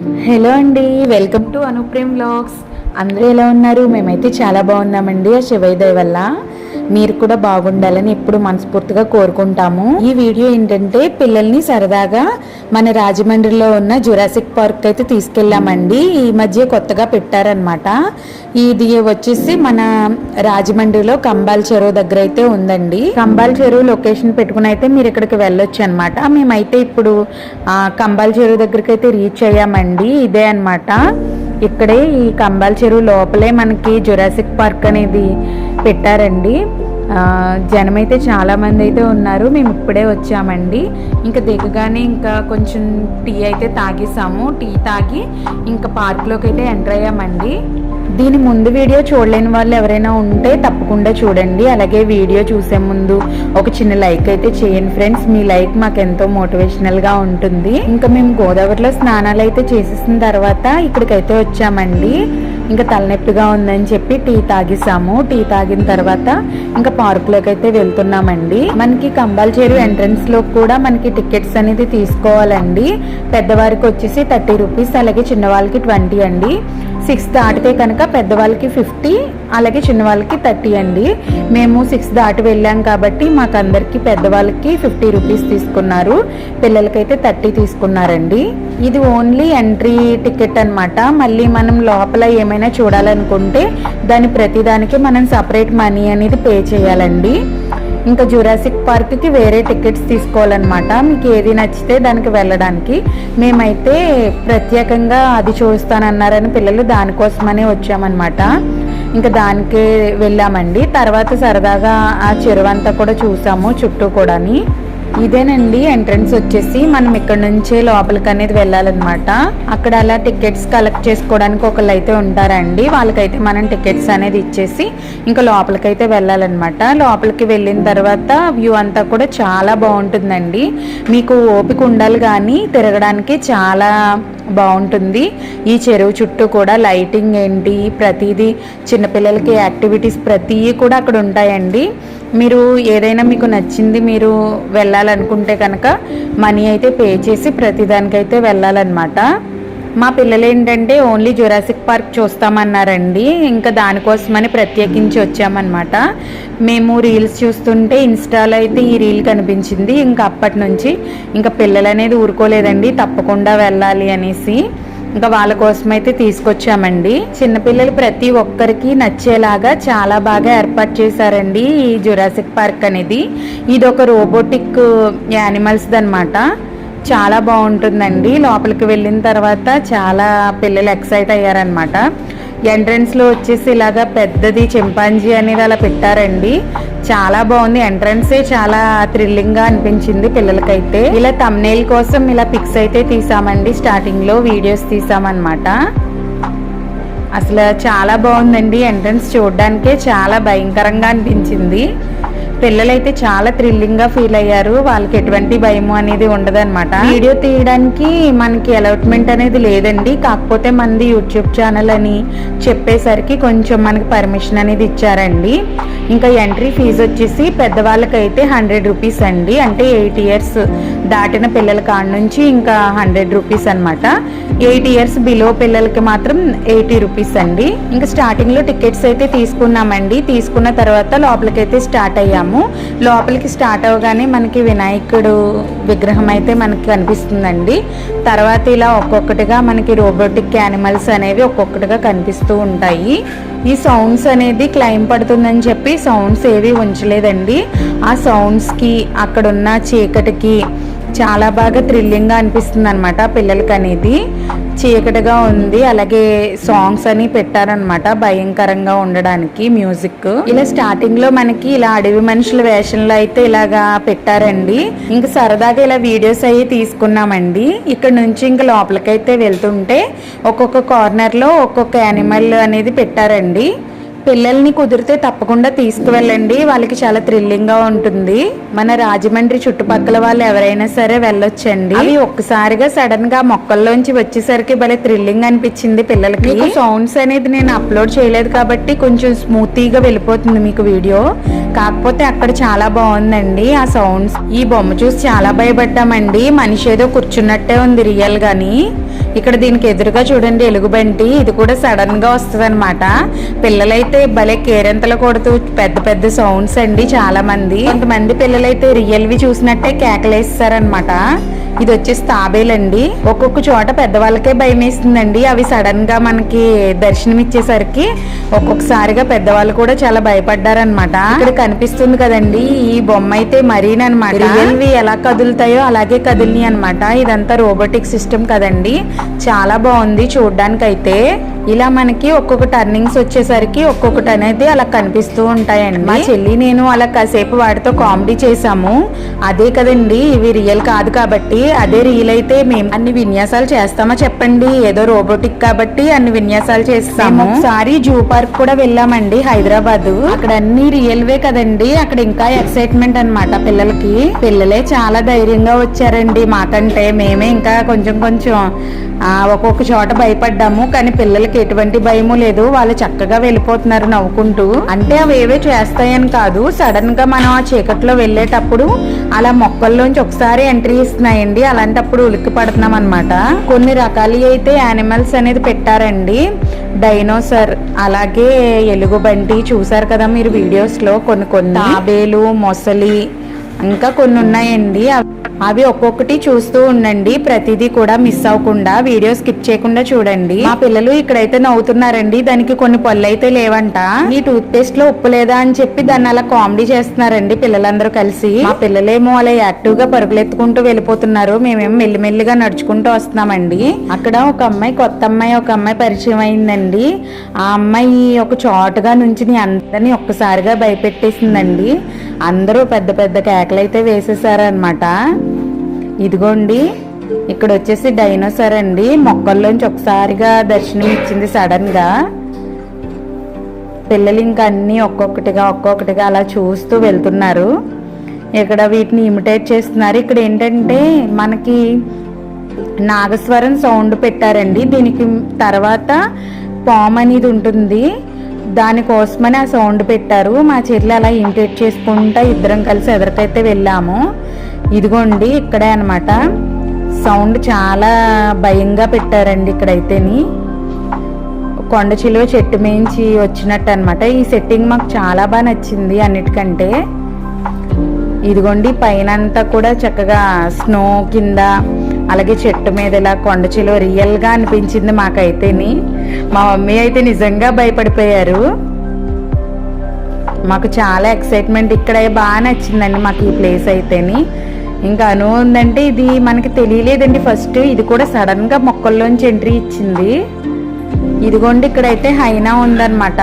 Hello అండి welcome to Anuprem blogs అందరూ ఎలా ఉన్నారు? మేమైతే చాలా బాగున్నామండి ఆ శివయ్య వల్ల. మీరు కూడా బాగుండాలని ఎప్పుడు మనస్ఫూర్తిగా కోరుకుంటాము. ఈ వీడియో ఏంటంటే పిల్లల్ని సరదాగా మన రాజమండ్రిలో ఉన్న జురాసిక్ పార్క్ అయితే తీసుకెళ్ళామండి. ఈ మధ్య కొత్తగా పెట్టారనమాట ఇది వచ్చేసి మన రాజమండ్రిలో కంబాల్ చెరువు దగ్గర అయితే ఉందండి. కంబాల్ చెరువు లొకేషన్ పెట్టుకుని అయితే మీరు ఇక్కడికి వెళ్ళొచ్చు అనమాట మేమైతే ఇప్పుడు కంబాల్ చెరువు దగ్గరికి అయితే రీచ్ అయ్యామండి. ఇదే అన్నమాట. ఇక్కడే ఈ కంబాల్ చెరువు లోపలే మనకి జురాసిక్ పార్క్ అనేది పెట్టారండి. జనమైతే జనం అయితే అయితే ఉన్నారు. మేము ఇప్పుడే వచ్చామండి. ఇంకా దిగగానే ఇంకా కొంచెం టీ అయితే తాగేసాము. టీ తాగి ఇంకా పార్క్లోకి అయితే ఎంటర్ అయ్యామండి. దీని ముందు వీడియో చూడలేని వాళ్ళు ఎవరైనా ఉంటే తప్పకుండా చూడండి. అలాగే వీడియో చూసే ముందు ఒక చిన్న లైక్ అయితే చేయండి ఫ్రెండ్స్. మీ లైక్ మాకు ఎంతో మోటివేషనల్గా ఉంటుంది. ఇంకా మేము గోదావరిలో స్నానాలు అయితే చేసేసిన తర్వాత ఇక్కడికైతే వచ్చామండి. ఇంకా తలనొప్పిగా ఉందని చెప్పి టీ తాగేసాము. టీ తాగిన తర్వాత ఇంకా పార్కులోకి అయితే వెళ్తున్నామండి. మనకి కంబాల్ ఎంట్రన్స్లో కూడా మనకి టికెట్స్ అనేది తీసుకోవాలండి. పెద్దవారికి వచ్చేసి థర్టీ రూపీస్ అలాగే చిన్నవాళ్ళకి ట్వంటీ అండి. సిక్స్ దాటితే కనుక పెద్దవాళ్ళకి ఫిఫ్టీ అలాగే చిన్నవాళ్ళకి థర్టీ అండి. మేము సిక్స్ దాటి వెళ్ళాం కాబట్టి మాకు అందరికీ పెద్దవాళ్ళకి ఫిఫ్టీ రూపీస్ తీసుకున్నారు. పిల్లలకైతే థర్టీ తీసుకున్నారండి. ఇది ఓన్లీ ఎంట్రీ టికెట్ అన్నమాట. మళ్ళీ మనం లోపల ఏమైనా చూడాలనుకుంటే దాని ప్రతిదానికి మనం సపరేట్ మనీ అనేది పే చేయాలండి. ఇంకా జురాసిక్ పార్క్కి వేరే టికెట్స్ తీసుకోవాలన్నమాట. మీకు ఏది నచ్చితే దానికి వెళ్ళడానికి. మేమైతే ప్రత్యేకంగా అది చూస్తానన్నారని పిల్లలు దానికోసమనే వచ్చామన్నమాట. ఇంకా దానికే వెళ్ళామండి. తర్వాత సరదాగా ఆ చెరువంతా కూడా చూసాము చుట్టూ కూడాని. ఇదేనండి ఎంట్రన్స్ వచ్చేసి మనం ఇక్కడ నుంచే లోపలికి అనేది వెళ్ళాలన్నమాట. అక్కడ అలా టికెట్స్ కలెక్ట్ చేసుకోవడానికి ఒకళ్ళు అయితే ఉంటారండి. వాళ్ళకైతే మనం టికెట్స్ అనేది ఇచ్చేసి ఇంకా లోపలికైతే వెళ్ళాలన్నమాట. లోపలికి వెళ్ళిన తర్వాత వ్యూ అంతా కూడా చాలా బాగుంటుందండి. మీకు ఓపిక ఉండాలి కానీ తిరగడానికి చాలా బాగుంటుంది. ఈ చెరువు చుట్టూ కూడా లైటింగ్ ఏంటి ప్రతిదీ చిన్నపిల్లలకి యాక్టివిటీస్ ప్రతి కూడా అక్కడ ఉంటాయండి. మీరు ఏదైనా మీకు నచ్చింది మీరు వెళ్ళాలనుకుంటే కనుక మనీ అయితే పే చేసి ప్రతిదానికైతే వెళ్ళాలన్నమాట. మా పిల్లలు ఏంటంటే ఓన్లీ జురాసిక్ పార్క్ చూస్తామన్నారండి. ఇంకా దానికోసమని ప్రత్యేకించి వచ్చామన్నమాట. మేము రీల్స్ చూస్తుంటే ఇన్స్టాలో అయితే ఈ రీల్ కనిపించింది. ఇంకా అప్పటి నుంచి ఇంకా పిల్లలు అనేది ఊరుకోలేదండి. తప్పకుండా వెళ్ళాలి అనేసి. ఇంకా వాళ్ళ కోసం అయితే తీసుకొచ్చామండి చిన్నపిల్లలు ప్రతి ఒక్కరికి నచ్చేలాగా చాలా బాగా ఏర్పాటు చేశారండి ఈ జురాసిక్ పార్క్ అనేది. ఇది ఒక రోబోటిక్ యానిమల్స్ అనమాట చాలా బాగుంటుందండి. లోపలికి వెళ్ళిన తర్వాత చాలా పిల్లలు ఎక్సైట్ అయ్యారనమాట ఎంట్రన్స్లో వచ్చేసి ఇలాగా పెద్దది చింపాంజీ అనేది అలా పెట్టారండి. చాలా బాగుంది. ఎంట్రన్సే చాలా థ్రిల్లింగ్గా అనిపించింది పిల్లలకైతే. ఇలా తమ్నేల్ కోసం ఇలా పిక్స్ అయితే తీసామండి. స్టార్టింగ్లో వీడియోస్ తీసామన్నమాట. అసలు చాలా బాగుందండి. ఎంట్రన్స్ చూడడానికే చాలా భయంకరంగా అనిపించింది. పిల్లలైతే చాలా థ్రిల్లింగ్గా ఫీల్ అయ్యారు. వాళ్ళకి ఎటువంటి భయము అనేది ఉండదన్నమాట. వీడియో తీయడానికి మనకి అలాట్మెంట్ అనేది లేదండి. కాకపోతే మనది యూట్యూబ్ ఛానల్ అని చెప్పేసరికి కొంచెం మనకి పర్మిషన్ అనేది ఇచ్చారండి. ఇంకా ఎంట్రీ ఫీజు వచ్చేసి పెద్దవాళ్ళకైతే హండ్రెడ్ రూపీస్ అండి. అంటే ఎయిట్ ఇయర్స్ దాటిన పిల్లల కాడ నుంచి ఇంకా హండ్రెడ్ రూపీస్ అన్నమాట. ఎయిట్ ఇయర్స్ బిలో పిల్లలకి మాత్రం ఎయిటీ రూపీస్ అండి. ఇంకా స్టార్టింగ్లో టికెట్స్ అయితే తీసుకున్నామండి. తీసుకున్న తర్వాత లోపలికైతే స్టార్ట్ అయ్యాము. లోపలికి స్టార్ట్ అవగానే మనకి వినాయకుడు విగ్రహం అయితే మనకి కనిపిస్తుందండి. తర్వాత ఇలా ఒక్కొక్కటిగా మనకి రోబోటిక్ యానిమల్స్ అనేవి ఒక్కొక్కటిగా కనిపిస్తూ ఉంటాయి. ఈ సౌండ్స్ అనేది క్లైమ్ పడుతుందని చెప్పి సౌండ్స్ ఏవి ఉంచలేదండి. ఆ సౌండ్స్కి అక్కడున్న చీకటికి చాలా బాగా థ్రిల్లింగ్గా అనిపిస్తుంది అనమాట పిల్లలకి అనేది చీకటిగా ఉంది. అలాగే సాంగ్స్ అని పెట్టారనమాట భయంకరంగా ఉండడానికి మ్యూజిక్ ఇలా స్టార్టింగ్లో మనకి ఇలా అడవి మనుషుల వేషంలో అయితే ఇలాగా పెట్టారండి. ఇంకా సరదాగా ఇలా వీడియోస్ అయ్యి తీసుకున్నామండి. ఇక్కడ నుంచి ఇంకా లోపలికైతే వెళ్తుంటే ఒక్కొక్క కార్నర్లో ఒక్కొక్క యానిమల్ అనేది పెట్టారండి. పిల్లల్ని కుదిరితే తప్పకుండా తీసుకువెళ్ళండి. వాళ్ళకి చాలా థ్రిల్లింగ్గా ఉంటుంది. మన రాజమండ్రి చుట్టుపక్కల వాళ్ళు ఎవరైనా సరే వెళ్ళొచ్చండి. అవి ఒక్కసారిగా సడన్గా మొక్కల్లోంచి వచ్చేసరికి భలే థ్రిల్లింగ్ అనిపించింది పిల్లలకి. సౌండ్స్ అనేది నేను అప్లోడ్ చేయలేదు కాబట్టి కొంచెం స్మూతీగా వెళ్ళిపోతుంది మీకు వీడియో. కాకపోతే అక్కడ చాలా బాగుందండి ఆ సౌండ్స్. ఈ బొమ్మ చూసి చాలా భయపడ్డామండి. మనిషి ఏదో కూర్చున్నట్టే ఉంది రియల్ గాని ఇక్కడ దీనికి ఎదురుగా చూడండి ఎలుగుబంటి. ఇది కూడా సడన్గా వస్తుంది అనమాట పిల్లలైతే భలే కేరెంతలు కొడుతూ పెద్ద పెద్ద సౌండ్స్ అండి చాలా మంది కొంతమంది పిల్లలైతే రియల్వి చూసినట్టే కేకలేస్తారనమాట ఇది వచ్చేసి తాబేలండి. ఒక్కొక్క చోట పెద్దవాళ్ళకే భయం వేస్తుందండి. అవి సడన్గా మనకి దర్శనం ఇచ్చేసరికి ఒక్కొక్కసారిగా పెద్దవాళ్ళు కూడా చాలా భయపడ్డారనమాట ఇక్కడ కనిపిస్తుంది కదండి ఈ బొమ్మ అయితే మరీనమాట రియల్వి ఎలా కదులుతాయో అలాగే కదిలినాయి అనమాట ఇదంతా రోబోటిక్ సిస్టమ్ కదండి. చాలా బాగుంది చూడడానికి అయితే ఇలా మనకి ఒక్కొక్క టర్నింగ్స్ వచ్చేసరికి ఒక్కొక్కటి అనేది అలా కనిపిస్తూ ఉంటాయండి. మా చెల్లి నేను అలా కాసేపు వాటితో కామెడీ చేసాము అదే కదండి ఇవి రియల్ కాదు కాబట్టి అదే రియల్ అయితే మేము అన్ని విన్యాసాలు చేస్తామా చెప్పండి? ఏదో రోబోటిక్ కాబట్టి అన్ని విన్యాసాలు చేస్తాము. ఒకసారి జూ పార్క్ కూడా వెళ్ళామండి హైదరాబాద్. అక్కడ అన్ని రియల్ వే కదండి. అక్కడ ఇంకా ఎక్సైట్మెంట్ అన్నమాట పిల్లలకి. పిల్లలే చాలా ధైర్యంగా వచ్చారండి మాకంటే. మేమే ఇంకా కొంచెం కొంచెం ఒక్కొక్క చోట భయపడ్డాము. కానీ పిల్లలకి ఎటువంటి భయము లేదు. వాళ్ళు చక్కగా వెళ్ళిపోతున్నారు నవ్వుకుంటూ. అంటే అవి ఏవే చేస్తాయని కాదు. సడన్గా మనం ఆ చీకట్లో వెళ్ళేటప్పుడు అలా మొక్కల్లోంచి ఒకసారి ఎంట్రీ ఇస్తున్నాయండి. అలాంటప్పుడు ఉలిక్కి పడుతున్నాం అనమాట కొన్ని రకాలు అయితే యానిమల్స్ అనేది పెట్టారండి. డైనోసర్ అలాగే ఎలుగుబంటి చూసారు కదా మీరు వీడియోస్లో కొన్ని కొన్ని. తాబేలు మొసలి ఇంకా కొన్ని ఉన్నాయండి. అవి- ఒక్కొక్కటి చూస్తూ ఉండండి. ప్రతిదీ కూడా మిస్ అవ్వకుండా వీడియో స్కిప్ చేయకుండా చూడండి. మా పిల్లలు ఇక్కడైతే నవ్వుతున్నారండి. దానికి కొన్ని పళ్ళు అయితే లేవంట. ఈ టూత్ పేస్ట్లో ఉప్పు లేదా అని చెప్పి దాన్ని అలా కామెడీ చేస్తున్నారండి పిల్లలందరూ కలిసి. మా పిల్లలేమో అలా యాక్టివ్గా పరుగులెత్తుకుంటూ వెళ్ళిపోతున్నారు. మేమేమో మెల్లిమెల్లిగా నడుచుకుంటూ వస్తున్నామండి. అక్కడ ఒక అమ్మాయి కొత్త అమ్మాయి ఒక అమ్మాయి పరిచయం అయిందండి. ఆ అమ్మాయి ఒక చోటుగా నుంచి అందరినీ ఒక్కసారిగా భయపెట్టేసిందండి. అందరూ పెద్ద పెద్ద కేకలు అయితే వేసేసారనమాట ఇదిగోండి ఇక్కడ వచ్చేసి డైనోసార్ అండి. మొక్కల్లోంచి ఒకసారిగా దర్శనం ఇచ్చింది సడన్గా పిల్లలు ఇంకా అన్నీ ఒక్కొక్కటిగా ఒక్కొక్కటిగా అలా చూస్తూ వెళ్తున్నారు. ఇక్కడ వీటిని ఇమిటేట్ చేస్తున్నారు. ఇక్కడ ఏంటంటే మనకి నాగస్వరం సౌండ్ పెట్టారండి. దీనికి తర్వాత పామ్ అనేది ఉంటుంది. దానికోసమని ఆ సౌండ్ పెట్టారు. మా చెల్లి అలా ఇమిటేట్ చేసుకుంటా ఇద్దరం కలిసి ఎదరికైతే వెళ్ళాము. ఇదిగోండి ఇక్కడే అనమాట సౌండ్ చాలా భయంగా పెట్టారండి ఇక్కడైతేని. కొండ చిలువ చెట్టు మేయించి వచ్చినట్టు అనమాట ఈ సెట్టింగ్ మాకు చాలా బాగా నచ్చింది అన్నిటికంటే. ఇదిగోండి పైన అంతా కూడా చక్కగా స్నో కింద అలాగే చెట్టు మీద ఇలా కొండ చిలువ రియల్గా అనిపించింది మాకైతేని. మా మమ్మీ అయితే నిజంగా భయపడిపోయారు. మాకు చాలా ఎక్సైట్మెంట్ ఇక్కడ బాగా నచ్చిందండి మాకు ఈ ప్లేస్ అయితేని. ఇంకా అను ఉందంటే ఇది మనకి తెలియలేదండి ఫస్ట్ ఇది కూడా సడన్గా మొక్కల్లోంచి ఎంట్రీ ఇచ్చింది. ఇదిగోండి ఇక్కడైతే హైనా ఉందన్నమాట.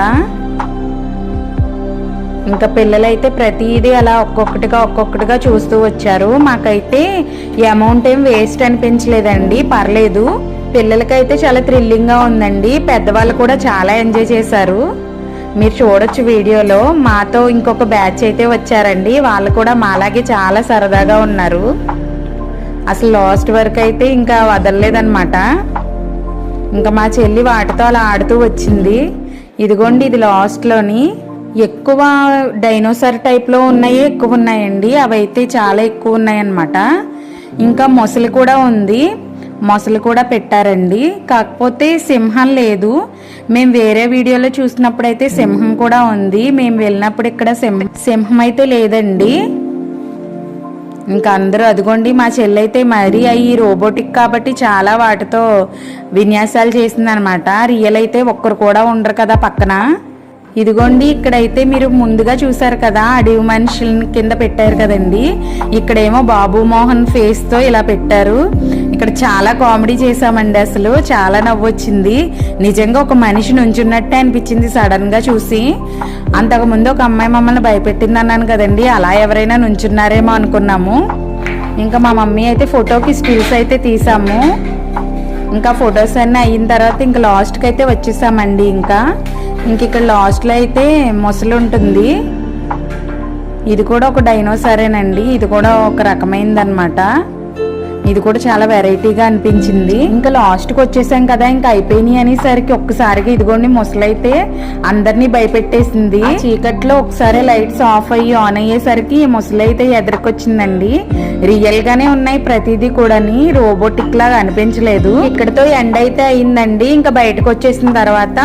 ఇంకా పిల్లలైతే ప్రతిదీ అలా ఒక్కొక్కటిగా ఒక్కొక్కటిగా చూస్తూ వచ్చారు. మాకైతే అమౌంట్ ఏం వేస్ట్ అనిపించలేదండి. పర్లేదు. పిల్లలకైతే చాలా థ్రిల్లింగ్గా ఉందండి. పెద్దవాళ్ళు కూడా చాలా ఎంజాయ్ చేశారు. మీరు చూడొచ్చు వీడియోలో. మాతో ఇంకొక బ్యాచ్ అయితే వచ్చారండి. వాళ్ళు కూడా మాలాగే చాలా సరదాగా ఉన్నారు. అసలు లాస్ట్ వరకు అయితే ఇంకా వదలలేదన్నమాట. ఇంకా మా చెల్లి వాటితో అలా ఆడుతూ వచ్చింది. ఇదిగోండి ఇది లాస్ట్లోని ఎక్కువ డైనోసార్ టైప్లో ఉన్నాయి ఎక్కువ ఉన్నాయండి. అవైతే చాలా ఎక్కువ ఉన్నాయన్నమాట. ఇంకా మొసలి కూడా ఉంది. మొసలు కూడా పెట్టారండి. కాకపోతే సింహం లేదు. మేము వేరే వీడియోలో చూసినప్పుడు అయితే సింహం కూడా ఉంది. మేము వెళ్ళినప్పుడు ఇక్కడ సింహం సింహం అయితే లేదండి. ఇంకా అందరూ అదిగోండి మా చెల్లి అయితే మరీ అవి రోబోటిక్ కాబట్టి చాలా వాటితో విన్యాసాలు చేసిందనమాట. రియల్ అయితే ఒక్కరు కూడా ఉండరు కదా పక్కన. ఇదిగోండి ఇక్కడైతే మీరు ముందుగా చూసారు కదా అడవి మనుషుల కింద పెట్టారు కదండి. ఇక్కడేమో బాబు మోహన్ ఫేస్తో ఇలా పెట్టారు. ఇక్కడ చాలా కామెడీ చేసామండి అసలు. చాలా నవ్వొచ్చింది. నిజంగా ఒక మనిషి నుంచున్నట్టే అనిపించింది సడన్గా చూసి. అంతకుముందు ఒక అమ్మాయి మమ్మల్ని భయపెట్టింది అన్నాను కదండి. అలా ఎవరైనా నుంచున్నారేమో అనుకున్నాము. ఇంకా మా మమ్మీ అయితే ఫోటోకి స్టిల్స్ అయితే తీసాము. ఇంకా ఫొటోస్ అన్నీ అయిన తర్వాత ఇంకా లాస్ట్కి అయితే వచ్చేసామండి ఇంకా. ఇంక ఇక్కడ లాస్ట్లో అయితే మొసలు ఉంటుంది. ఇది కూడా ఒక డైనోసారేనండి. ఇది కూడా ఒక రకమైనది అనమాట ఇది కూడా చాలా వెరైటీగా అనిపించింది. ఇంకా లాస్ట్కి వచ్చేసాం కదా ఇంకా అయిపోయినాయి అనేసరికి ఒక్కసారిగా ఇదిగోండి ముసలైతే అందరినీ భయపెట్టేసింది. చీకట్లో ఒకసారి లైట్స్ ఆఫ్ అయ్యి ఆన్ అయ్యేసరికి ముసలైతే ఎదురుకొచ్చిందండి. రియల్ గానే ఉన్నాయి ప్రతిదీ కూడాని రోబోటిక్ లాగా అనిపించలేదు. ఇక్కడతో ఎండ్ అయితే అయిందండి. ఇంకా బయటకు వచ్చేసిన తర్వాత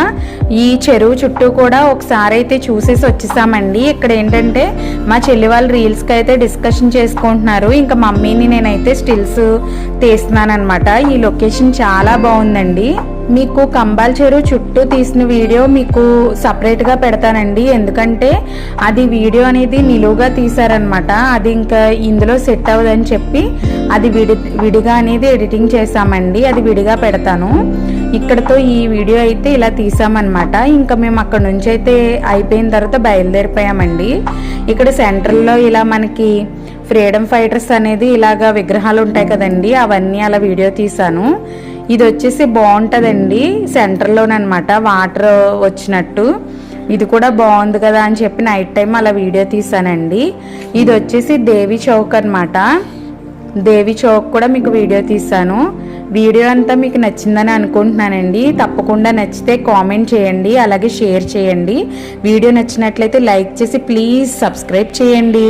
ఈ చెరువు చుట్టూ కూడా ఒకసారి అయితే చూసేసి వచ్చేసామండి. ఇక్కడ ఏంటంటే మా చెల్లి వాళ్ళు రీల్స్కి అయితే డిస్కషన్ చేసుకుంటున్నారు. ఇంకా మమ్మీని నేనైతే స్టిల్స్ తీస్తున్నాను అనమాట ఈ లొకేషన్ చాలా బాగుందండి. మీకు కంబాల్ చెరువు చుట్టూ తీసిన వీడియో మీకు సపరేట్గా పెడతానండి. ఎందుకంటే అది వీడియో అనేది నిలువుగా తీసారనమాట అది ఇంకా ఇందులో సెట్ అవ్వదని చెప్పి అది విడి విడిగా అనేది ఎడిటింగ్ చేసామండి అది విడిగా పెడతాను. ఇక్కడతో ఈ వీడియో అయితే ఇలా తీసామన్నమాట ఇంకా మేము అక్కడ నుంచి అయితే అయిపోయిన తర్వాత బయలుదేరిపోయామండి. ఇక్కడ సెంటర్లో ఇలా మనకి ఫ్రీడమ్ ఫైటర్స్ అనేది ఇలాగా విగ్రహాలు ఉంటాయి కదండి అవన్నీ అలా వీడియో తీసాను ఇది వచ్చేసి బాగుంటుందండి సెంటర్లోనమాట వాటర్ వచ్చినట్టు. ఇది కూడా బాగుంది కదా అని చెప్పి నైట్ టైం అలా వీడియో తీసానండి ఇది వచ్చేసి దేవి చౌక్ అనమాట దేవి చౌక్ కూడా మీకు వీడియో తీసాను వీడియో అంతా మీకు నచ్చిందని అనుకుంటున్నానండి. తప్పకుండా నచ్చితే కామెంట్ చేయండి అలాగే షేర్ చేయండి. వీడియో నచ్చినట్లయితే లైక్ చేసి ప్లీజ్ సబ్స్క్రైబ్ చేయండి.